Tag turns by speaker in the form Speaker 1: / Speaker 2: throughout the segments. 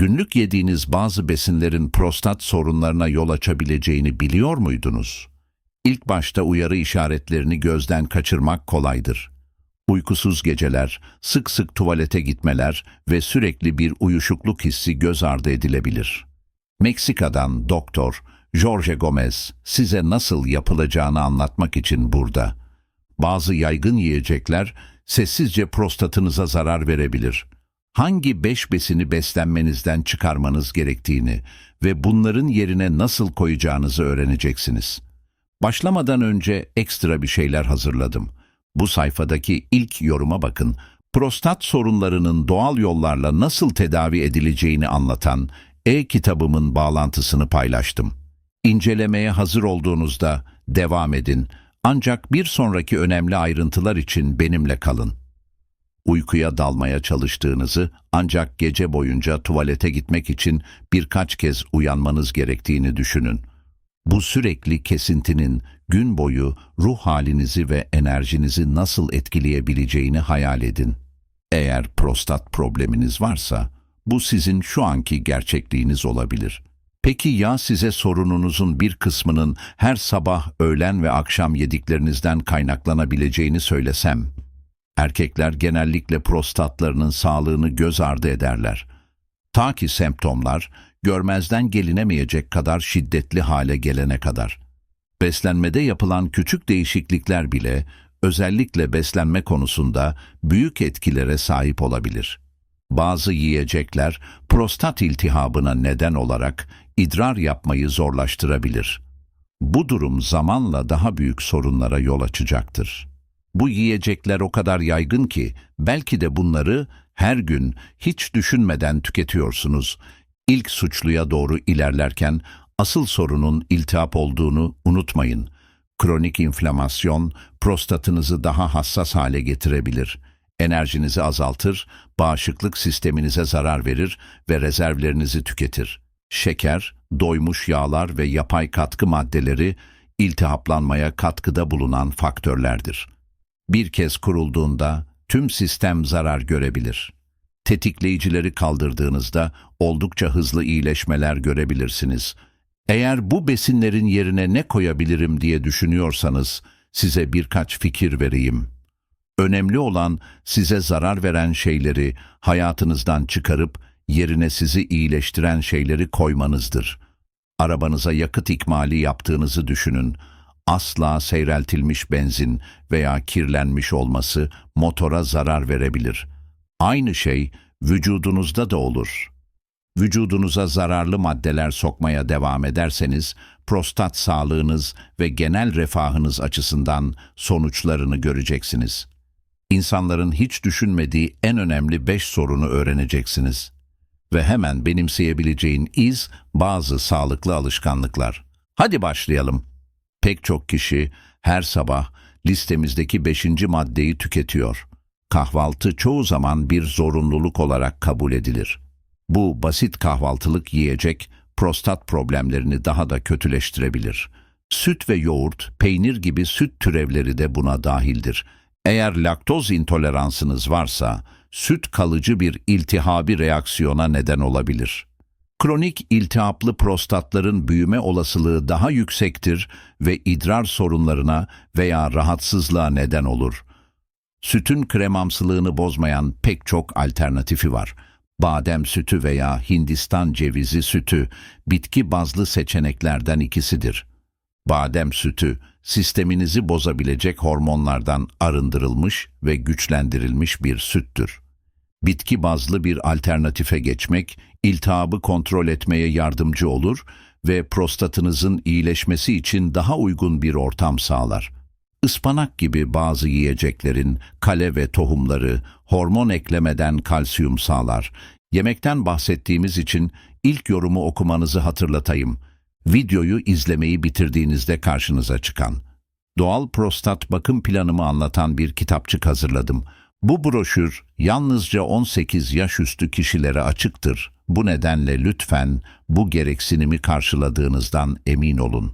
Speaker 1: Günlük yediğiniz bazı besinlerin prostat sorunlarına yol açabileceğini biliyor muydunuz? İlk başta uyarı işaretlerini gözden kaçırmak kolaydır. Uykusuz geceler, sık sık tuvalete gitmeler ve sürekli bir uyuşukluk hissi göz ardı edilebilir. Meksika'dan doktor Jorge Gomez size nasıl yapılacağını anlatmak için burada. Bazı yaygın yiyecekler sessizce prostatınıza zarar verebilir. Hangi beş besini beslenmenizden çıkarmanız gerektiğini ve bunların yerine nasıl koyacağınızı öğreneceksiniz. Başlamadan önce ekstra bir şeyler hazırladım. Bu sayfadaki ilk yoruma bakın. Prostat sorunlarının doğal yollarla nasıl tedavi edileceğini anlatan e-kitabımın bağlantısını paylaştım. İncelemeye hazır olduğunuzda devam edin. Ancak bir sonraki önemli ayrıntılar için benimle kalın. Uykuya dalmaya çalıştığınızı ancak gece boyunca tuvalete gitmek için birkaç kez uyanmanız gerektiğini düşünün. Bu sürekli kesintinin gün boyu ruh halinizi ve enerjinizi nasıl etkileyebileceğini hayal edin. Eğer prostat probleminiz varsa bu sizin şu anki gerçekliğiniz olabilir. Peki ya size sorununuzun bir kısmının her sabah, öğlen ve akşam yediklerinizden kaynaklanabileceğini söylesem? Erkekler genellikle prostatlarının sağlığını göz ardı ederler. Ta ki semptomlar görmezden gelinemeyecek kadar şiddetli hale gelene kadar. Beslenmede yapılan küçük değişiklikler bile özellikle beslenme konusunda büyük etkilere sahip olabilir. Bazı yiyecekler prostat iltihabına neden olarak idrar yapmayı zorlaştırabilir. Bu durum zamanla daha büyük sorunlara yol açacaktır. Bu yiyecekler o kadar yaygın ki belki de bunları her gün hiç düşünmeden tüketiyorsunuz. İlk suçluya doğru ilerlerken asıl sorunun iltihap olduğunu unutmayın. Kronik inflamasyon prostatınızı daha hassas hale getirebilir. Enerjinizi azaltır, bağışıklık sisteminize zarar verir ve rezervlerinizi tüketir. Şeker, doymuş yağlar ve yapay katkı maddeleri iltihaplanmaya katkıda bulunan faktörlerdir. Bir kez kurulduğunda tüm sistem zarar görebilir. Tetikleyicileri kaldırdığınızda oldukça hızlı iyileşmeler görebilirsiniz. Eğer bu besinlerin yerine ne koyabilirim diye düşünüyorsanız size birkaç fikir vereyim. Önemli olan size zarar veren şeyleri hayatınızdan çıkarıp yerine sizi iyileştiren şeyleri koymanızdır. Arabanıza yakıt ikmali yaptığınızı düşünün. Asla seyreltilmiş benzin veya kirlenmiş olması motora zarar verebilir. Aynı şey vücudunuzda da olur. Vücudunuza zararlı maddeler sokmaya devam ederseniz prostat sağlığınız ve genel refahınız açısından sonuçlarını göreceksiniz. İnsanların hiç düşünmediği en önemli beş sorunu öğreneceksiniz. Ve hemen benimseyebileceğin iz bazı sağlıklı alışkanlıklar. Hadi başlayalım. Pek çok kişi her sabah listemizdeki beşinci maddeyi tüketiyor. Kahvaltı çoğu zaman bir zorunluluk olarak kabul edilir. Bu basit kahvaltılık yiyecek prostat problemlerini daha da kötüleştirebilir. Süt ve yoğurt, peynir gibi süt türevleri de buna dahildir. Eğer laktoz intoleransınız varsa, süt kalıcı bir iltihabi reaksiyona neden olabilir. Kronik iltihaplı prostatların büyüme olasılığı daha yüksektir ve idrar sorunlarına veya rahatsızlığa neden olur. Sütün kremamsılığını bozmayan pek çok alternatifi var. Badem sütü veya Hindistan cevizi sütü bitki bazlı seçeneklerden ikisidir. Badem sütü sisteminizi bozabilecek hormonlardan arındırılmış ve güçlendirilmiş bir süttür. Bitki bazlı bir alternatife geçmek iltihabı kontrol etmeye yardımcı olur ve prostatınızın iyileşmesi için daha uygun bir ortam sağlar. Ispanak gibi bazı yiyeceklerin kale ve tohumları hormon eklemeden kalsiyum sağlar. Yemekten bahsettiğimiz için ilk yorumu okumanızı hatırlatayım. Videoyu izlemeyi bitirdiğinizde karşınıza çıkan. Doğal prostat bakım planımı anlatan bir kitapçık hazırladım. Bu broşür yalnızca 18 yaş üstü kişilere açıktır. Bu nedenle lütfen bu gereksinimi karşıladığınızdan emin olun.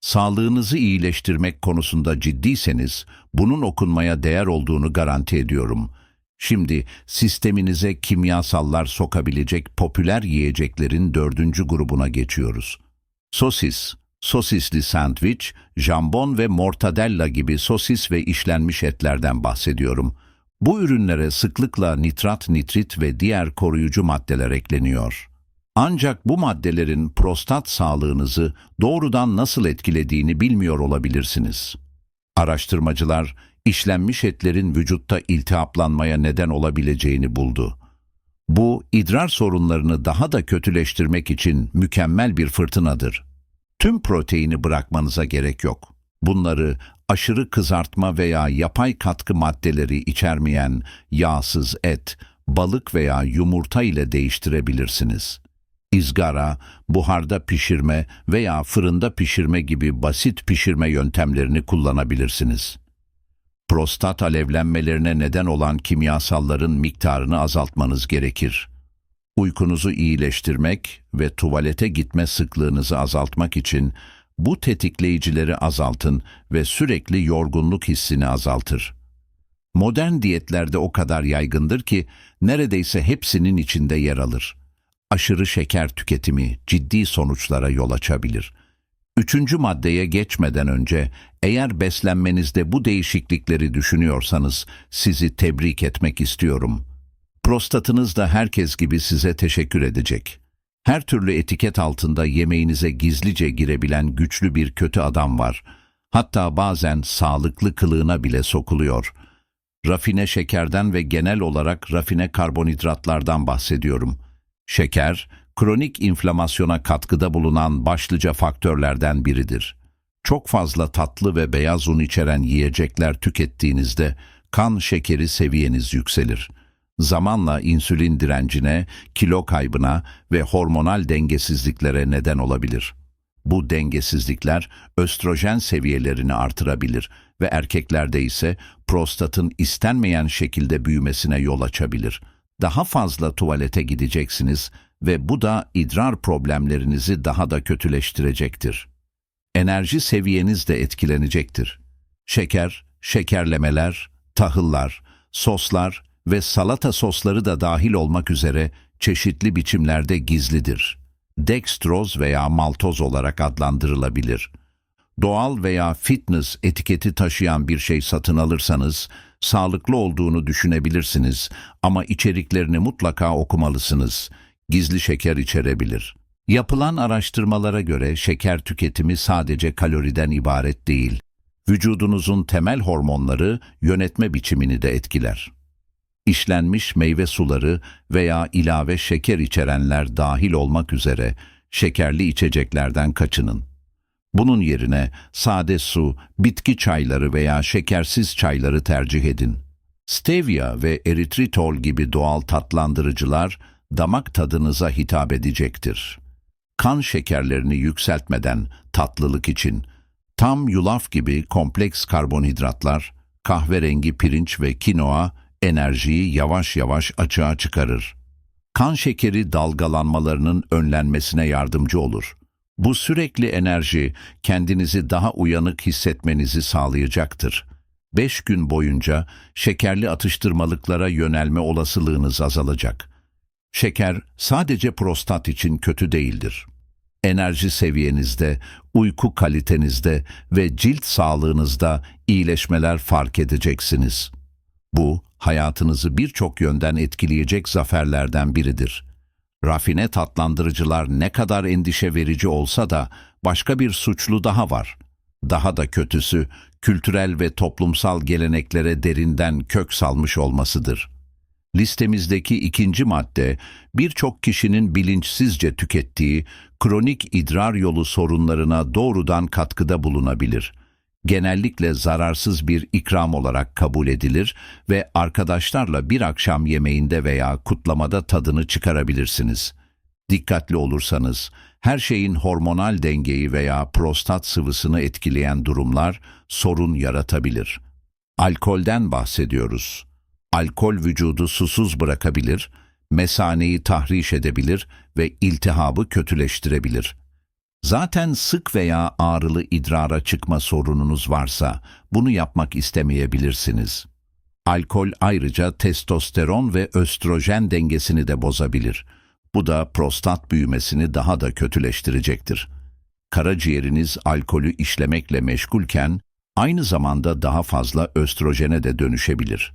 Speaker 1: Sağlığınızı iyileştirmek konusunda ciddiyseniz bunun okunmaya değer olduğunu garanti ediyorum. Şimdi sisteminize kimyasallar sokabilecek popüler yiyeceklerin dördüncü grubuna geçiyoruz. Sosis, sosisli sandviç, jambon ve mortadella gibi sosis ve işlenmiş etlerden bahsediyorum. Bu ürünlere sıklıkla nitrat, nitrit ve diğer koruyucu maddeler ekleniyor. Ancak bu maddelerin prostat sağlığınızı doğrudan nasıl etkilediğini bilmiyor olabilirsiniz. Araştırmacılar işlenmiş etlerin vücutta iltihaplanmaya neden olabileceğini buldu. Bu idrar sorunlarını daha da kötüleştirmek için mükemmel bir fırtınadır. Tüm proteini bırakmanıza gerek yok. Bunları aşırı kızartma veya yapay katkı maddeleri içermeyen yağsız et, balık veya yumurta ile değiştirebilirsiniz. İzgara, buharda pişirme veya fırında pişirme gibi basit pişirme yöntemlerini kullanabilirsiniz. Prostat alevlenmelerine neden olan kimyasalların miktarını azaltmanız gerekir. Uykunuzu iyileştirmek ve tuvalete gitme sıklığınızı azaltmak için bu tetikleyicileri azaltın ve sürekli yorgunluk hissini azaltır. Modern diyetlerde o kadar yaygındır ki neredeyse hepsinin içinde yer alır. Aşırı şeker tüketimi ciddi sonuçlara yol açabilir. Üçüncü maddeye geçmeden önce eğer beslenmenizde bu değişiklikleri düşünüyorsanız sizi tebrik etmek istiyorum. Prostatınız da herkes gibi size teşekkür edecek. Her türlü etiket altında yemeğinize gizlice girebilen güçlü bir kötü adam var. Hatta bazen sağlıklı kılığına bile sokuluyor. Rafine şekerden ve genel olarak rafine karbonhidratlardan bahsediyorum. Şeker, kronik inflamasyona katkıda bulunan başlıca faktörlerden biridir. Çok fazla tatlı ve beyaz un içeren yiyecekler tükettiğinizde kan şekeri seviyeniz yükselir. Zamanla insülin direncine, kilo kaybına ve hormonal dengesizliklere neden olabilir. Bu dengesizlikler östrojen seviyelerini artırabilir ve erkeklerde ise prostatın istenmeyen şekilde büyümesine yol açabilir. Daha fazla tuvalete gideceksiniz ve bu da idrar problemlerinizi daha da kötüleştirecektir. Enerji seviyeniz de etkilenecektir. Şeker, şekerlemeler, tahıllar, soslar ve salata sosları da dahil olmak üzere çeşitli biçimlerde gizlidir. Dextroz veya maltoz olarak adlandırılabilir. Doğal veya fitness etiketi taşıyan bir şey satın alırsanız, sağlıklı olduğunu düşünebilirsiniz ama içeriklerini mutlaka okumalısınız. Gizli şeker içerebilir. Yapılan araştırmalara göre şeker tüketimi sadece kaloriden ibaret değil. Vücudunuzun temel hormonları yönetme biçimini de etkiler. İşlenmiş meyve suları veya ilave şeker içerenler dahil olmak üzere şekerli içeceklerden kaçının. Bunun yerine sade su, bitki çayları veya şekersiz çayları tercih edin. Stevia ve eritritol gibi doğal tatlandırıcılar damak tadınıza hitap edecektir. Kan şekerlerini yükseltmeden tatlılık için tam yulaf gibi kompleks karbonhidratlar, kahverengi pirinç ve kinoa enerjiyi yavaş yavaş açığa çıkarır. Kan şekeri dalgalanmalarının önlenmesine yardımcı olur. Bu sürekli enerji kendinizi daha uyanık hissetmenizi sağlayacaktır. 5 gün boyunca şekerli atıştırmalıklara yönelme olasılığınız azalacak. Şeker sadece prostat için kötü değildir. Enerji seviyenizde, uyku kalitenizde ve cilt sağlığınızda iyileşmeler fark edeceksiniz. Bu, hayatınızı birçok yönden etkileyecek zaferlerden biridir. Rafine tatlandırıcılar ne kadar endişe verici olsa da başka bir suçlu daha var. Daha da kötüsü, kültürel ve toplumsal geleneklere derinden kök salmış olmasıdır. Listemizdeki ikinci madde, birçok kişinin bilinçsizce tükettiği kronik idrar yolu sorunlarına doğrudan katkıda bulunabilir. Genellikle zararsız bir ikram olarak kabul edilir ve arkadaşlarla bir akşam yemeğinde veya kutlamada tadını çıkarabilirsiniz. Dikkatli olursanız, her şeyin hormonal dengeyi veya prostat sıvısını etkileyen durumlar sorun yaratabilir. Alkolden bahsediyoruz. Alkol vücudu susuz bırakabilir, mesaneyi tahriş edebilir ve iltihabı kötüleştirebilir. Zaten sık veya ağrılı idrara çıkma sorununuz varsa bunu yapmak istemeyebilirsiniz. Alkol ayrıca testosteron ve östrojen dengesini de bozabilir. Bu da prostat büyümesini daha da kötüleştirecektir. Karaciğeriniz alkolü işlemekle meşgulken aynı zamanda daha fazla östrojene de dönüşebilir.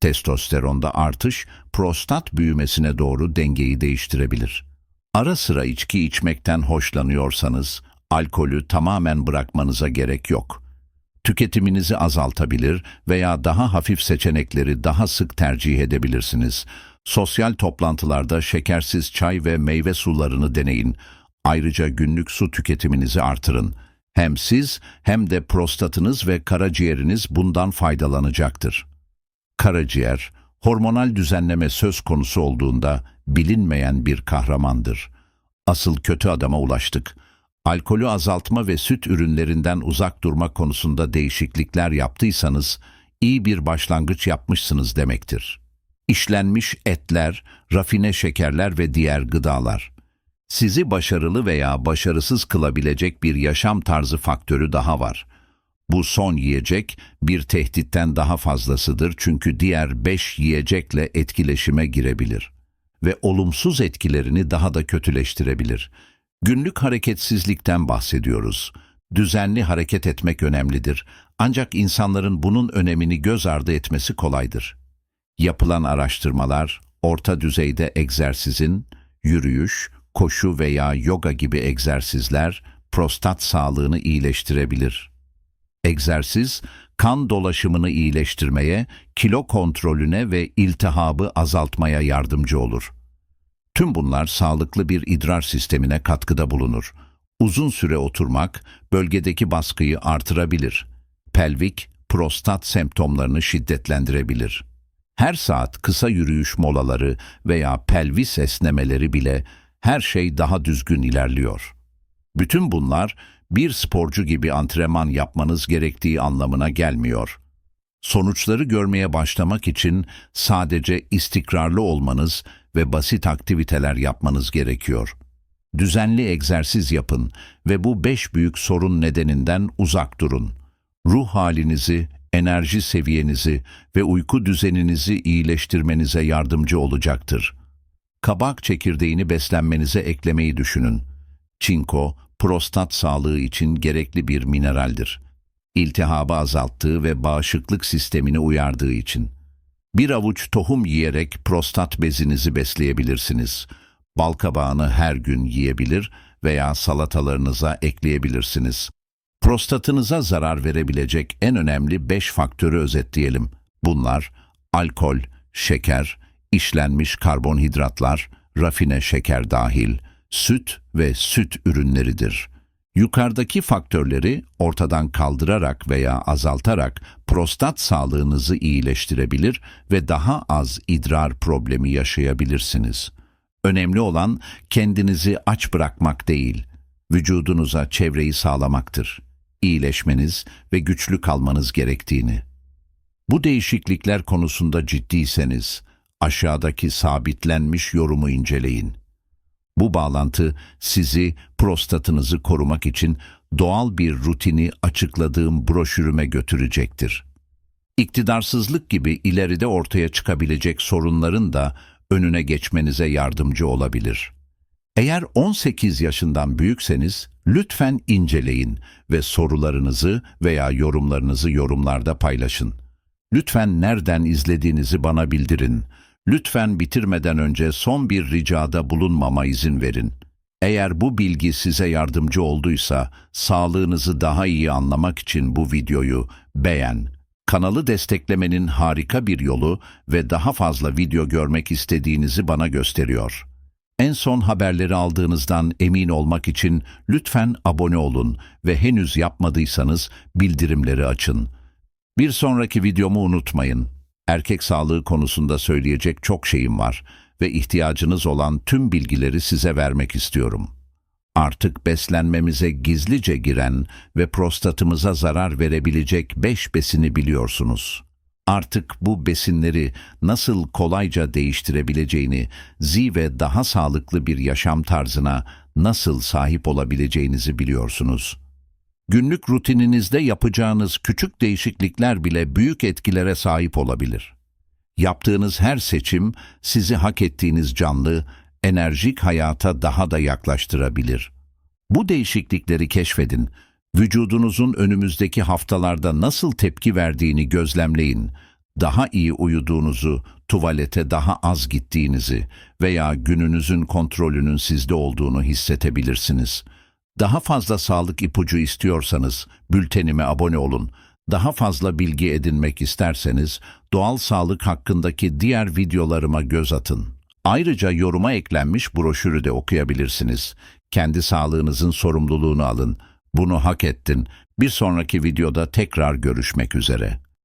Speaker 1: Testosteronda artış prostat büyümesine doğru dengeyi değiştirebilir. Ara sıra içki içmekten hoşlanıyorsanız alkolü tamamen bırakmanıza gerek yok. Tüketiminizi azaltabilir veya daha hafif seçenekleri daha sık tercih edebilirsiniz. Sosyal toplantılarda şekersiz çay ve meyve sularını deneyin. Ayrıca günlük su tüketiminizi artırın. Hem siz hem de prostatınız ve karaciğeriniz bundan faydalanacaktır. Karaciğer, hormonal düzenleme söz konusu olduğunda bilinmeyen bir kahramandır. Asıl kötü adama ulaştık. Alkolü azaltma ve süt ürünlerinden uzak durma konusunda değişiklikler yaptıysanız iyi bir başlangıç yapmışsınız demektir. İşlenmiş etler, rafine şekerler ve diğer gıdalar. Sizi başarılı veya başarısız kılabilecek bir yaşam tarzı faktörü daha var. Bu son yiyecek bir tehditten daha fazlasıdır çünkü diğer beş yiyecekle etkileşime girebilir ve olumsuz etkilerini daha da kötüleştirebilir. Günlük hareketsizlikten bahsediyoruz. Düzenli hareket etmek önemlidir ancak insanların bunun önemini göz ardı etmesi kolaydır. Yapılan araştırmalar, orta düzeyde egzersizin, yürüyüş, koşu veya yoga gibi egzersizler prostat sağlığını iyileştirebilir. Egzersiz, kan dolaşımını iyileştirmeye, kilo kontrolüne ve iltihabı azaltmaya yardımcı olur. Tüm bunlar sağlıklı bir idrar sistemine katkıda bulunur. Uzun süre oturmak bölgedeki baskıyı artırabilir. Pelvik, prostat semptomlarını şiddetlendirebilir. Her saat kısa yürüyüş molaları veya pelvis esnemeleri bile her şey daha düzgün ilerliyor. Bütün bunlar bir sporcu gibi antrenman yapmanız gerektiği anlamına gelmiyor. Sonuçları görmeye başlamak için sadece istikrarlı olmanız ve basit aktiviteler yapmanız gerekiyor. Düzenli egzersiz yapın ve bu beş büyük sorun nedeninden uzak durun. Ruh halinizi, enerji seviyenizi ve uyku düzeninizi iyileştirmenize yardımcı olacaktır. Kabak çekirdeğini beslenmenize eklemeyi düşünün. Çinko, prostat sağlığı için gerekli bir mineraldir. İltihabı azalttığı ve bağışıklık sistemini uyardığı için. Bir avuç tohum yiyerek prostat bezinizi besleyebilirsiniz. Balkabağını her gün yiyebilir veya salatalarınıza ekleyebilirsiniz. Prostatınıza zarar verebilecek en önemli 5 faktörü özetleyelim. Bunlar alkol, şeker, işlenmiş karbonhidratlar, rafine şeker dahil, süt ve süt ürünleridir. Yukarıdaki faktörleri ortadan kaldırarak veya azaltarak prostat sağlığınızı iyileştirebilir ve daha az idrar problemi yaşayabilirsiniz. Önemli olan kendinizi aç bırakmak değil, vücudunuza çevreyi sağlamaktır. İyileşmeniz ve güçlü kalmanız gerektiğini. Bu değişiklikler konusunda ciddiyseniz aşağıdaki sabitlenmiş yorumu inceleyin. Bu bağlantı sizi prostatınızı korumak için doğal bir rutini açıkladığım broşürüme götürecektir. İktidarsızlık gibi ileride ortaya çıkabilecek sorunların da önüne geçmenize yardımcı olabilir. Eğer 18 yaşından büyükseniz lütfen inceleyin ve sorularınızı veya yorumlarınızı yorumlarda paylaşın. Lütfen nereden izlediğinizi bana bildirin. Lütfen bitirmeden önce son bir ricada bulunmama izin verin. Eğer bu bilgi size yardımcı olduysa, sağlığınızı daha iyi anlamak için bu videoyu beğen. Kanalı desteklemenin harika bir yolu ve daha fazla video görmek istediğinizi bana gösteriyor. En son haberleri aldığınızdan emin olmak için lütfen abone olun ve henüz yapmadıysanız bildirimleri açın. Bir sonraki videomu unutmayın. Erkek sağlığı konusunda söyleyecek çok şeyim var ve ihtiyacınız olan tüm bilgileri size vermek istiyorum. Artık beslenmemize gizlice giren ve prostatımıza zarar verebilecek beş besini biliyorsunuz. Artık bu besinleri nasıl kolayca değiştirebileceğini, zi ve daha sağlıklı bir yaşam tarzına nasıl sahip olabileceğinizi biliyorsunuz. Günlük rutininizde yapacağınız küçük değişiklikler bile büyük etkilere sahip olabilir. Yaptığınız her seçim sizi hak ettiğiniz canlı, enerjik hayata daha da yaklaştırabilir. Bu değişiklikleri keşfedin. Vücudunuzun önümüzdeki haftalarda nasıl tepki verdiğini gözlemleyin. Daha iyi uyuduğunuzu, tuvalete daha az gittiğinizi veya gününüzün kontrolünün sizde olduğunu hissedebilirsiniz. Daha fazla sağlık ipucu istiyorsanız bültenime abone olun. Daha fazla bilgi edinmek isterseniz doğal sağlık hakkındaki diğer videolarıma göz atın. Ayrıca yoruma eklenmiş broşürü de okuyabilirsiniz. Kendi sağlığınızın sorumluluğunu alın. Bunu hak ettin. Bir sonraki videoda tekrar görüşmek üzere.